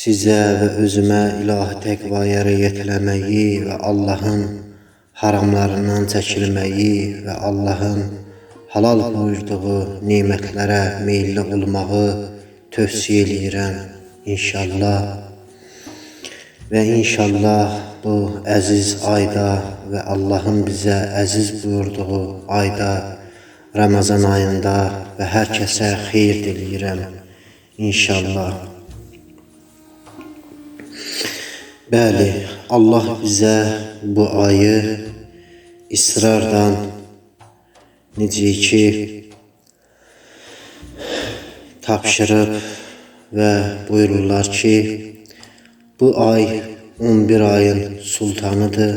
Sizə və özümə ilahi təqvaya riayət eləməyi və Allahın haramlarından çəkilməyi və Allahın halal buyurduğu nemətlərə meyilli olmağı tövsiyə eləyirəm inşallah. Və inşallah bu əziz ayda və Allahın bizə əziz buyurduğu ayda Ramazan ayında və hər kəsə xeyir diləyirəm inşallah. Bəli, Allah bizə bu ayı isrardan necə ki tapşırıb və buyururlar ki, bu ay 11 ayın sultanıdır.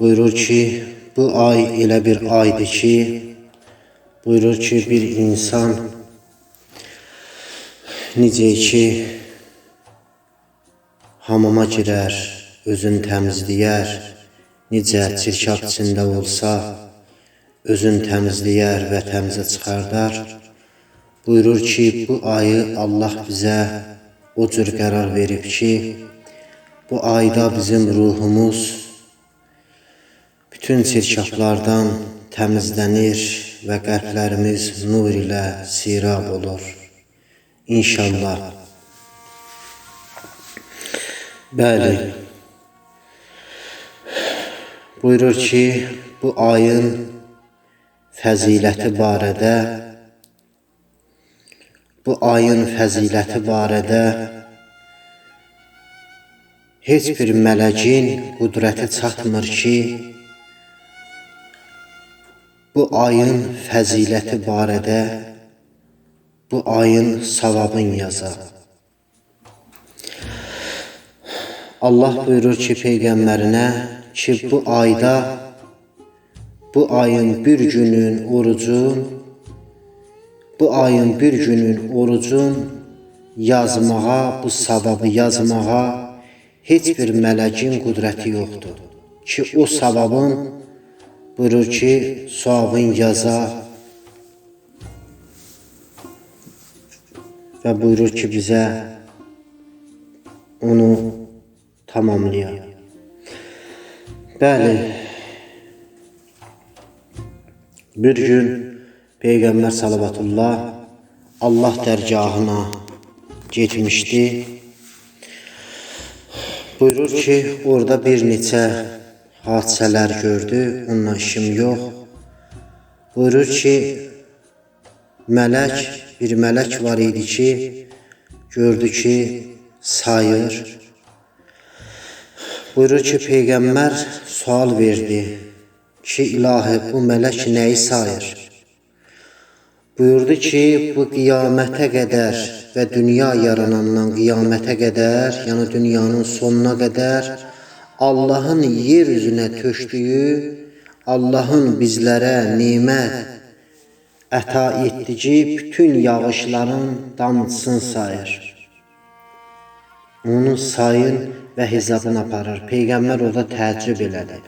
Buyurur ki, bu ay elə bir aydır ki, buyurur ki, bir insan necə ki hamama girər, özünü təmizləyər, necə çirkab içində olsa, özünü təmizləyər və təmizə çıxardar. Buyurur ki, bu ayı Allah bizə o cür qərar verib ki, bu ayda bizim ruhumuz bütün çirkablardan təmizlənir və qəlblərimiz nur ilə sirab olur. İnşallah. Bəli. Buyurur ki, bu ayın fəziləti barədə bu ayın fəziləti barədə heç bir mələkin qüdrəti çatmır ki, bu ayın fəziləti barədə bu ayın savabın yaza. Allah buyurur ki peyğəmbərinə ki bu ayda bu ayın bir günün orucun bu ayın bir günün orucun yazmağa, bu savabı yazmağa heç bir mələkin qüdrəti yoxdur. Ki o savabın buyurur ki, savabın yaza və buyurur ki, bizə onu tamamlayaq. Bəli, bir gün Peyğəmbər salavatullah Allah dərgahına getmişdi. Buyurur ki, orada bir neçə hadisələr gördü, onunla işim yox. Buyurur ki, mələk, bir mələk var idi ki, gördü ki, sayır. Buyurur ki, Peyğəmbər sual verdi ki, ilahi bu mələk nəyi sayır? Buyurdu ki, bu qiyamətə qədər və dünya yaranandan qiyamətə qədər, yəni dünyanın sonuna qədər Allahın yer üzünə tökdüyü, Allahın bizlərə nimət əta etdiyi bütün yağışların damcısını sayır. Onun sayın və hesabını aparır. Peyğəmbər orada təəccüb elədi.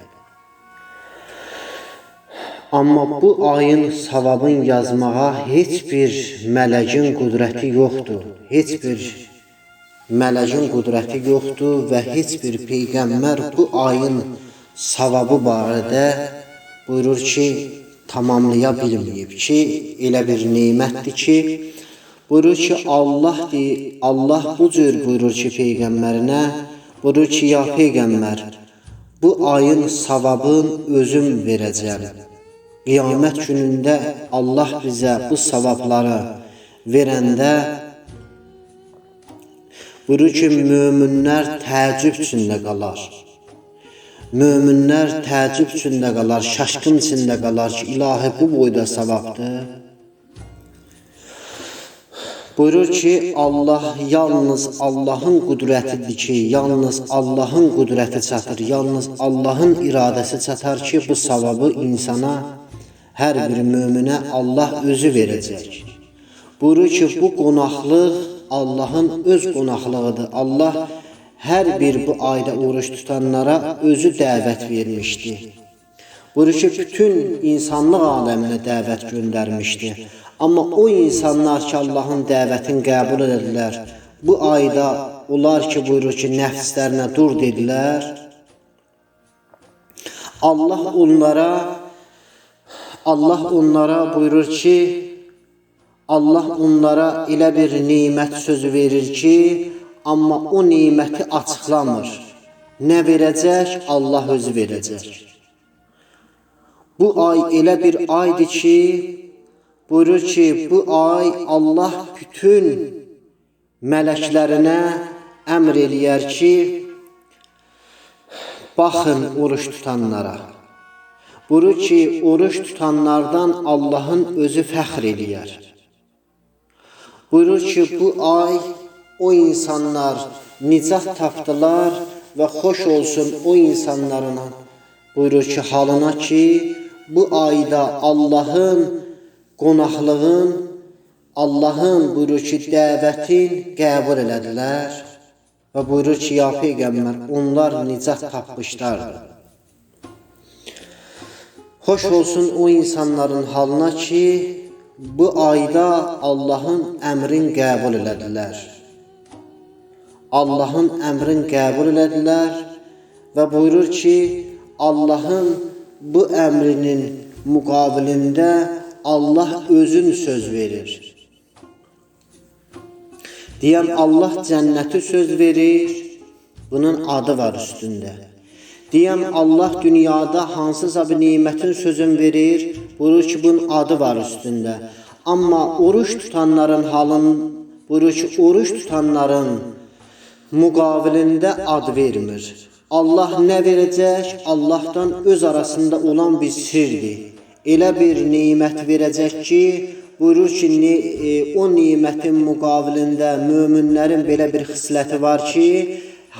Amma bu ayın savabın yazmağa heç bir mələkin qüdrəti yoxdur. Heç bir mələkin qüdrəti yoxdur və heç bir peyğəmbər bu ayın savabı barədə buyurur ki, tamamlaya bilməyib ki, elə bir nemətdir ki, buyurur ki, Allah deyir, Allah bu cür buyurur ki, peyğəmbərinə, buyurur ki, ya peyğəmbər, bu ayın savabın özüm verəcəm. Qiyamət günündə Allah bizə bu savabları verəndə buyurur ki, möminlər təəccüb içində qalar. Möminlər təəccüb içində qalar, şaşqın içində qalar ki, ilahi bu boyda savabdır. Buyurur ki, Allah yalnız Allahın qüdrətidir ki, yalnız Allahın qüdrəti çatır, yalnız Allahın iradəsi çatar ki, bu savabı insana hər bir möminə Allah özü verəcək. Buyurur ki, bu qonaqlıq Allahın öz qonaqlığıdır. Allah hər bir bu ayda oruç tutanlara özü dəvət vermişdi. Buyurur ki, bütün insanlıq aləminə dəvət göndərmişdi. Amma o insanlar ki, Allahın dəvətini qəbul edədilər, bu ayda onlar ki buyurur ki nəfslərinə dur dedilər. Allah onlara Allah onlara buyurur ki Allah onlara elə bir nimət sözü verir ki, amma o niməti açıqlamır. Nə verəcək? Allah özü verəcək. Bu ay elə bir aydır ki, buyurur ki, bu ay Allah bütün mələklərinə əmr eləyər ki, baxın oruç tutanlara. Buyurur ki, oruç tutanlardan Allahın özü fəxr eləyər. Buyurur ki, bu ay o insanlar nicat tapdılar və xoş olsun o insanların buyurur ki, halına ki, bu ayda Allahın qonaqlığın, Allahın buyurur ki, dəvətin qəbul elədilər və buyurur ki, ya Peyğəmbər, onlar nicat tapmışlardır. Xoş olsun o insanların halına ki, bu ayda Allahın əmrin qəbul elədilər. Allahın əmrin qəbul elədilər və buyurur ki, Allahın bu əmrinin müqabilində Allah özün söz verir. Deyəm Allah cənnəti söz verir. Bunun adı var üstündə. Deyəm Allah dünyada hansısa bir nemətin sözün verir. Buyurur ki, bunun adı var üstündə. Amma oruç tutanların halın buyurur ki, oruç tutanların müqabilində ad vermir. Allah nə verəcək? Allahdan öz arasında olan bir sirdir. Elə bir nemət verəcək ki, buyurur ki, e, o nemətin müqabilində möminlərin belə bir xisləti var ki,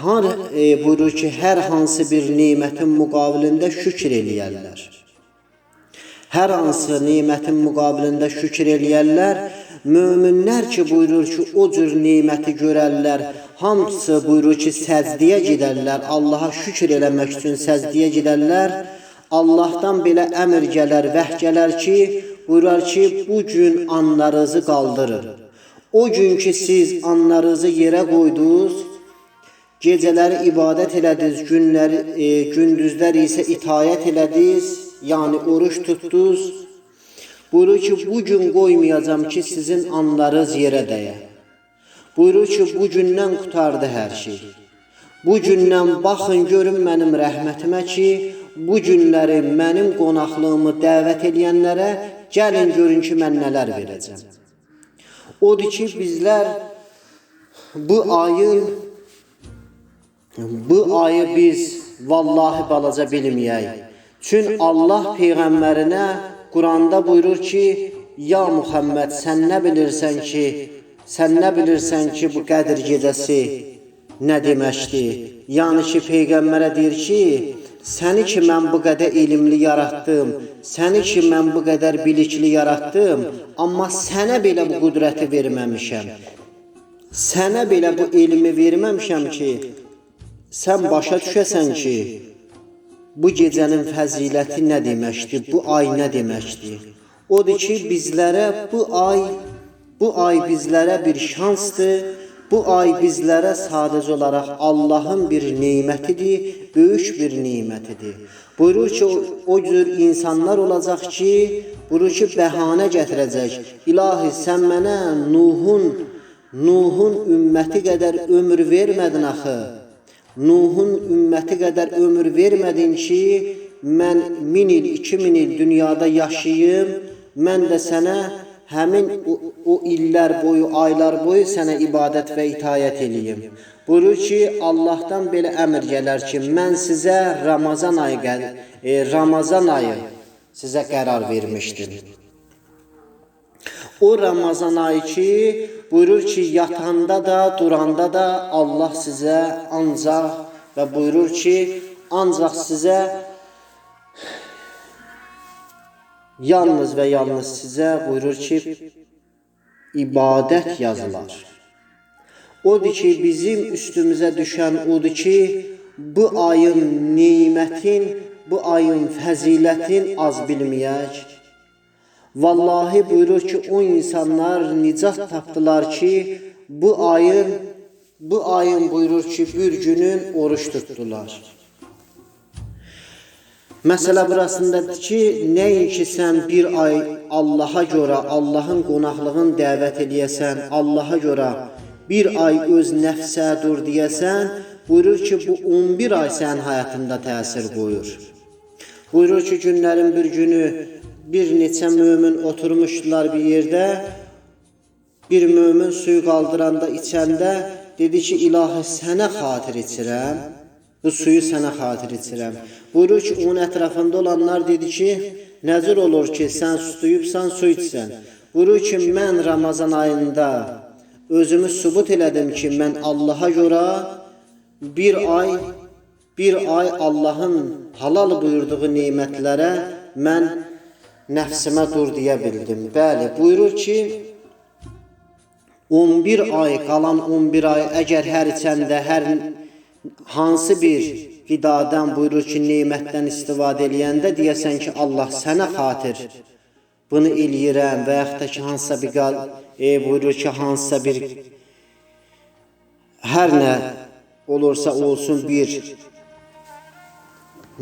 har e, buyurur ki, hər hansı bir nemətin müqabilində şükür eləyərlər. Hər hansı nemətin müqabilində şükür eləyərlər. Möminlər ki, buyurur ki, o cür neməti görərlər. Hamısı buyurur ki, səcdiyə gedərlər. Allaha şükür eləmək üçün səcdiyə gedərlər. Allahdan belə əmr gələr, vəh gələr ki, buyurar ki, bu gün anlarınızı qaldırın. O gün ki, siz anlarınızı yerə qoydunuz, gecələri ibadət elədiniz, günləri, e, gündüzlər isə itayət elədiniz, yəni oruç tutdunuz. Buyurur ki, bu gün qoymayacağam ki, sizin anlarınız yerə dəyə. Buyurur ki, bu gündən qutardı hər şey. Bu gündən baxın görün mənim rəhmətimə ki, bu günləri mənim qonaqlığımı dəvət edənlərə gəlin görün ki, mən nələr verəcəm. Odur ki, bizlər bu ayın bu ayı biz vallahi balaca bilməyək. Çün Allah peyğəmbərinə Quranda buyurur ki, ya Muhammed sən nə bilirsən ki, sən nə bilirsən ki, bu Qədir gecəsi nə deməkdir? Yəni ki, peyğəmbərə deyir ki, səni ki mən bu qədər elmli yaratdım, səni ki mən bu qədər bilikli yaratdım, amma sənə belə bu qüdrəti verməmişəm. Sənə belə bu elmi verməmişəm ki, sən başa düşəsən ki, bu gecənin fəziləti nə deməkdir, bu ay nə deməkdir? Odur ki, bizlərə bu ay bu ay bizlərə bir şansdır. Bu ay bizlərə sadəcə olaraq Allahın bir nemətidir, böyük bir nemətidir. Buyurur ki, o, o cür insanlar olacaq ki, buyurur ki, bəhanə gətirəcək. İlahi, sən mənə Nuhun, Nuhun ümməti qədər ömür vermədin axı. Nuhun ümməti qədər ömür vermədin ki, mən min il, iki min il dünyada yaşayım, mən də sənə həmin o, o illər boyu, aylar boyu sənə ibadət və itayət eləyim. Buyurur ki, Allahdan belə əmr gələr ki, mən sizə Ramazan ayı e, Ramazan ayı sizə qərar vermişdim. O Ramazan ayı ki, buyurur ki, yatanda da, duranda da Allah sizə ancaq və buyurur ki, ancaq sizə yalnız və yalnız sizə buyurur ki, ibadət yazılar. Odur ki, bizim üstümüzə düşən odur ki, bu ayın nimətin, bu ayın fəzilətin az bilməyək. Vallahi buyurur ki, o insanlar nicat tapdılar ki, bu ayın bu ayın buyurur ki bir günün oruç tutdular. Məsələ burasındadır ki, nəinki sən bir ay Allaha görə, Allahın qonaqlığın dəvət eləyəsən, Allaha görə bir ay öz nəfsə dur deyəsən, buyurur ki, bu 11 ay sənin həyatında təsir qoyur. Buyurur ki, günlərin bir günü bir neçə mömin oturmuşdular bir yerdə, bir mömin suyu qaldıranda, içəndə dedi ki, ilahi sənə xatir içirəm. Bu suyu sənə xatir içirəm. Buyurur ki, onun ətrafında olanlar dedi ki, nəzir olur ki, sən tutuyubsan, su içsən. Buyurur ki, mən Ramazan ayında özümü sübut elədim ki, mən Allaha görə bir ay bir ay Allahın halal buyurduğu nemətlərə mən nəfsimə dur deyə bildim. Bəli, buyurur ki, 11 ay, qalan 11 ay əgər hər içəndə hər hansı bir qidadan buyurur ki, nemətdən istifadə eləyəndə deyəsən ki, Allah sənə xatir bunu eləyirəm və yaxud da ki, hansısa bir qal, e, buyurur ki, hansısa bir hər nə olursa olsun bir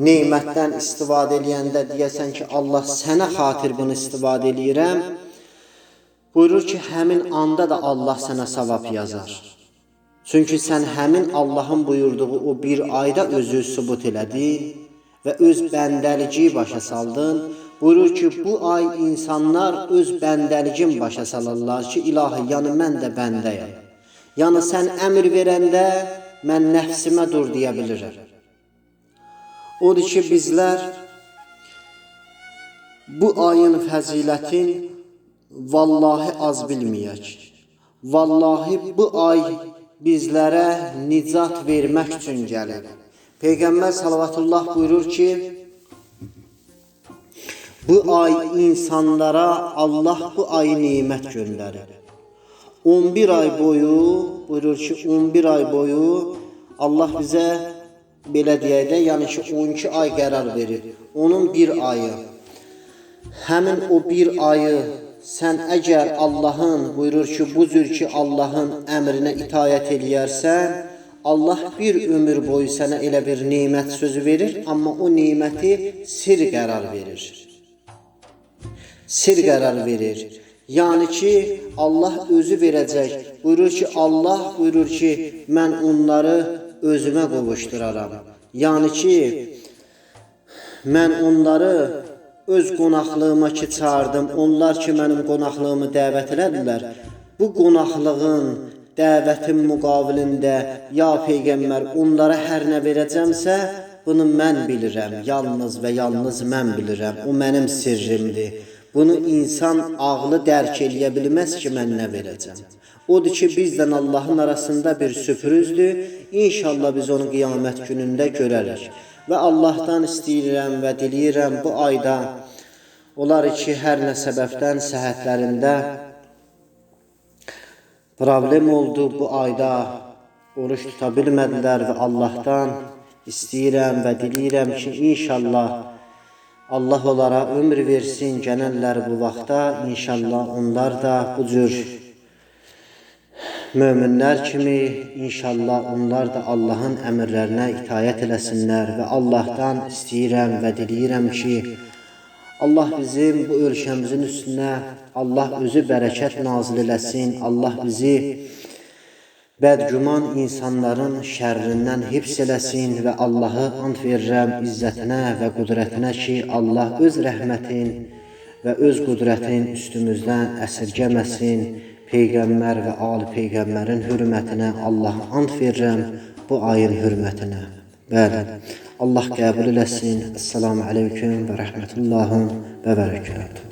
nemətdən istifadə eləyəndə deyəsən ki, Allah sənə xatir bunu istifadə eləyirəm. Buyurur ki, həmin anda da Allah sənə savab yazar. Çünki sən həmin Allahın buyurduğu o bir ayda özü sübut elədin və öz bəndəlici başa saldın. Buyurur ki, bu ay insanlar öz bəndəlicin başa salırlar ki, ilahi, yəni mən də bəndəyəm. Yəni sən əmr verəndə mən nəfsimə dur deyə bilirəm. Odur ki, bizlər bu ayın fəzilətin vallahi az bilməyək. Vallahi bu ay bizlərə nicat vermək üçün gəlir. Peyğəmbər sallallahu buyurur ki, bu ay insanlara Allah bu ayı nemət göndərir. 11 ay boyu, buyurur ki, 11 ay boyu Allah bizə belə deyək də, yəni ki, 12 ay qərar verir. Onun bir ayı. Həmin o bir ayı sən əgər Allahın buyurur ki, bu cür ki Allahın əmrinə itayət eləyərsən, Allah bir ömür boyu sənə elə bir nemət sözü verir, amma o neməti sir qərar verir. Sir qərar verir. Yəni ki, Allah özü verəcək. Buyurur ki, Allah buyurur ki, mən onları özümə qovuşduraram. Yəni ki, mən onları öz qonaqlığıma ki çağırdım. Onlar ki mənim qonaqlığımı dəvət elədilər. Bu qonaqlığın, dəvətin müqabilində ya peyğəmbər onlara hər nə verəcəmsə, bunu mən bilirəm. Yalnız və yalnız mən bilirəm. O mənim sirrimdir. Bunu insan ağlı dərk eləyə bilməz ki, mən nə verəcəm. Odur ki, bizdən Allahın arasında bir süpürüzdür. İnşallah biz onu qiyamət günündə görərik. Və Allahdan istəyirəm və diləyirəm bu ayda. Onlar ki, hər nə səbəbdən səhətlərində problem oldu bu ayda oruç tuta bilmədilər və Allahdan istəyirəm və diləyirəm ki, inşallah Allah onlara ömür versin, gələnlər bu vaxtda inşallah onlar da bu cür möminlər kimi inşallah onlar da Allahın əmrlərinə itayət eləsinlər və Allahdan istəyirəm və diləyirəm ki, Allah bizim bu ölkəmizin üstünə Allah özü bərəkət nazil eləsin. Allah bizi bədgüman insanların şərrindən hifz eləsin və Allahı and verirəm izzətinə və qudrətinə ki, Allah öz rəhmətin və öz qudrətin üstümüzdən əsirgəməsin. Peyğəmbər və ali Peyğəmbərin hürmətinə Allah and verirəm bu ayın hürmətinə. Bəli. Allah qəbul eləsin. Assalamu alaykum və rəhmətullahi və bərəkatuhu.